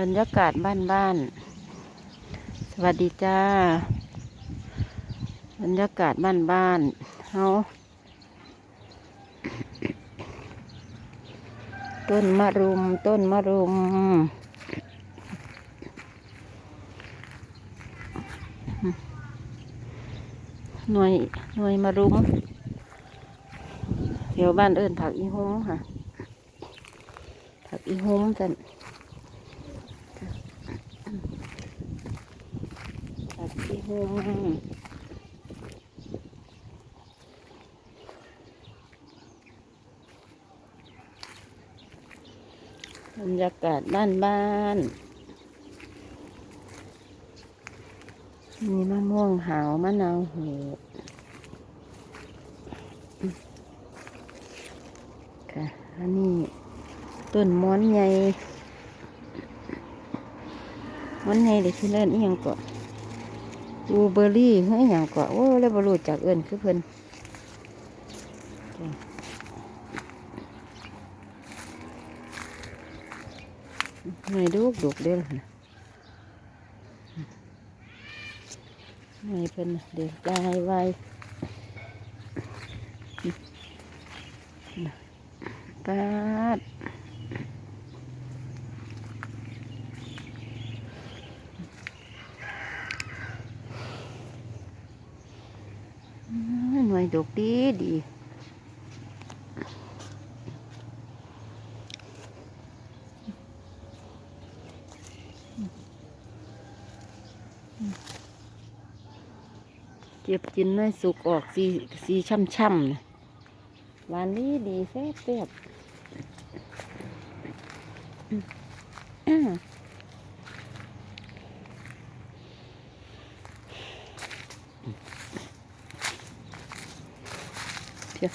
บรรยากาศบ้านบ้านๆสวัสดีจ้า บรรยากาศบ้านบ้านๆเฮาต้นมะรุม ต้นมะรุม หน่วยหน่วยมะรุม เดี๋ยวบ้านเอิญผักอีหุ้มค่ะ ผักอีหุ้มจัน หมบรรยากาศบ้านบ้านมีมะม่วงหาวมะนาวหดค่ะอันนี้ต้นม้อนใหญ่ม้อนใหญ่เด็กที่เล่นอีหยังเกาะ บลูเบอร์รี่เฮ้ยอย่างเกาโอ้แล้วบรูจากเอิญคือเพิ่นจ้ะหน่อยดูกดุกเด้อล่ะนะหน่อยเพิ่นเดี๋ยวลายไว้ปาด หน่วยดกดีดีเก็บกินหน่อยสุกออกสีสีช่ำๆนะหวานดีดีแซ่บแซ่บ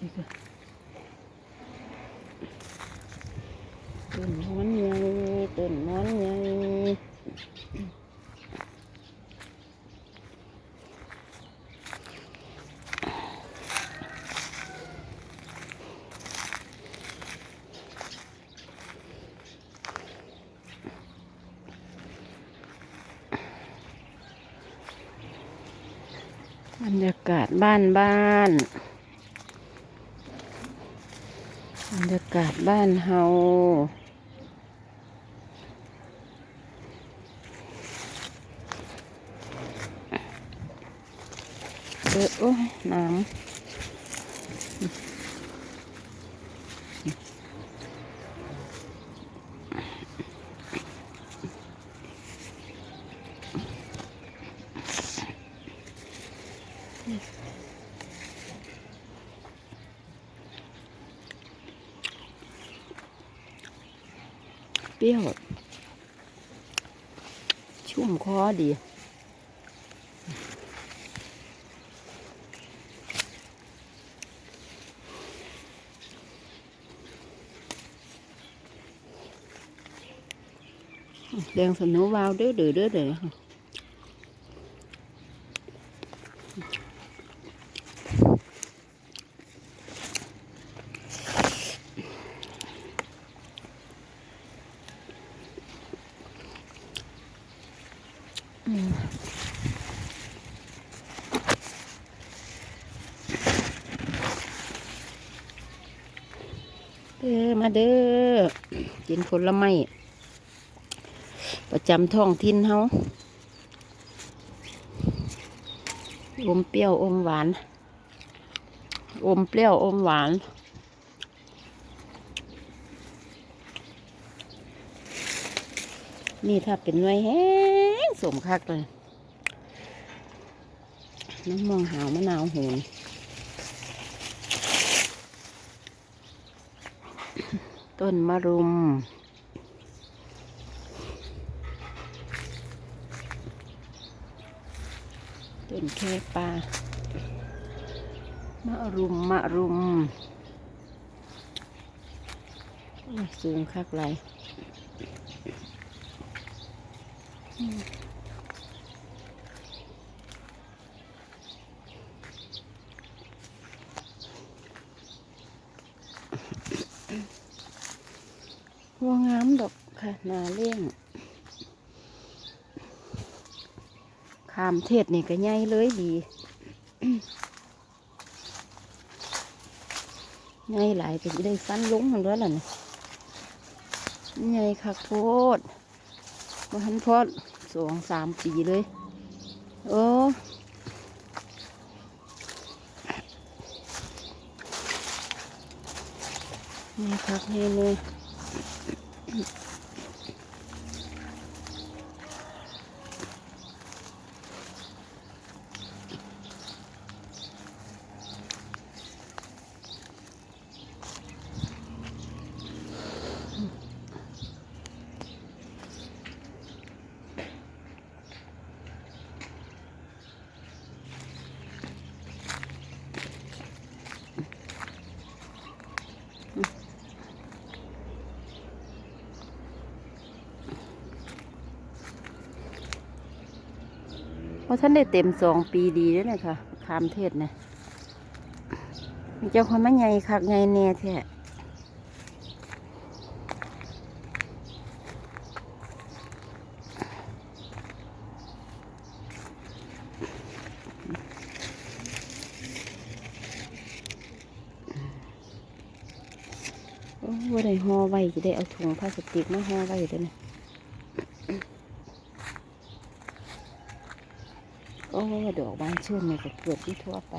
อืมอ้าวเพียนี่ก็ต้นม้อนใหญ่ต้นม้อนใหญ่ บรรยากาศบ้านบ้านบรรยากาศบ้านเฮาเออโอ้ยน้ำ เปรี้ยว ชุ่มคอดี แดงสนุวาวเด้อเด้อเด้อเด้อ เด้อมาเด้อกินผลไม้ประจำท้องถิ่นเฮาอมเปรี้ยวอมหวาน อมเปรี้ยวอมหวาน นี่ถ้าเป็นไว้แห้ สมคักเลย น้ำมองหาวมะนาวโหนต้นมะรุม ต้นแค่ปลามะรุม มะรุมสูงคักไรอื ว่างามดอกค่ะนาเลี้ยงขามเทศนี่ก็ใหญ่เลยดีใหญ่หลายก็สิได้ฟันลงมันด้วยล่ะนี่ใหญ่คักโพดมาหันพอดสองสามปีเลย โอ้นี่คักนี่เลย Mm-hmm. ราะท่านได้เต็มสองปีดีแล้วเนี่ยค่ะขามเทศเนี่ยมีเจ้าคนมาใหญ่คักใหญ่แน่แท้ว่าได้ห่อไว้จะได้เอาถุงพลาสติกมาห่อไว้ด้วยนะ โอ้ดอกบานชื่นเนี่ยเกิดที่ทั่วไป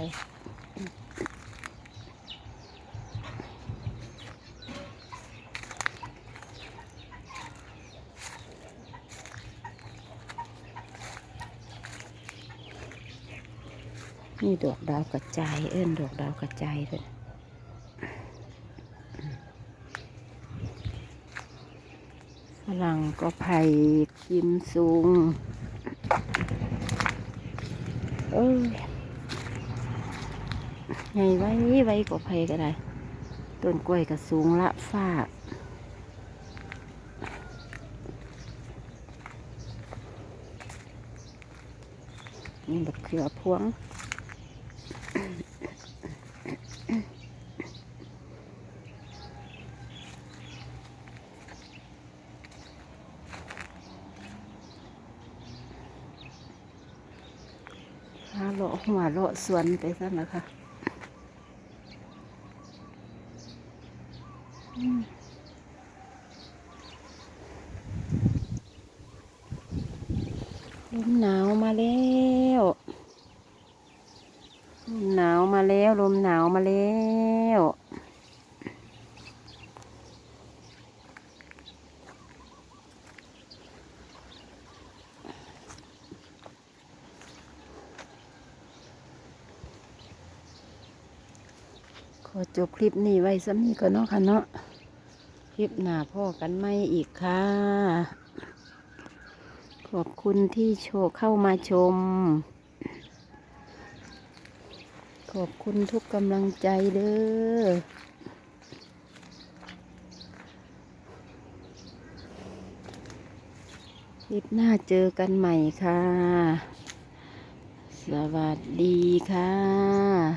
นี่ดอกดาวกระจาย เอิ้นดอกดาวกระจายเลยฝรั่งก็ไผ่กิมซุง เอ้ยไงไว้ไว้ก็ไผก็ได้ต้นกล้วยก็สูงละฟ้านี่แบบเขือพวง หาเลาะหัวเลาะสวนไปซะนะคะลมหนาวมาแล้วลมหนาวมาแล้วลมหนาวมาแล้วข อจบคลิปนี้ไว้สักนี้ก่อนเนาะค่ะเนาะ คลิปหน้าพ่อกันไม่อีกค่ะ ขอบคุณที่โชว์เข้ามาชม ขอบคุณทุกกำลังใจเด้อ คลิปหน้าเจอกันใหม่ค่ะ สวัสดีค่ะ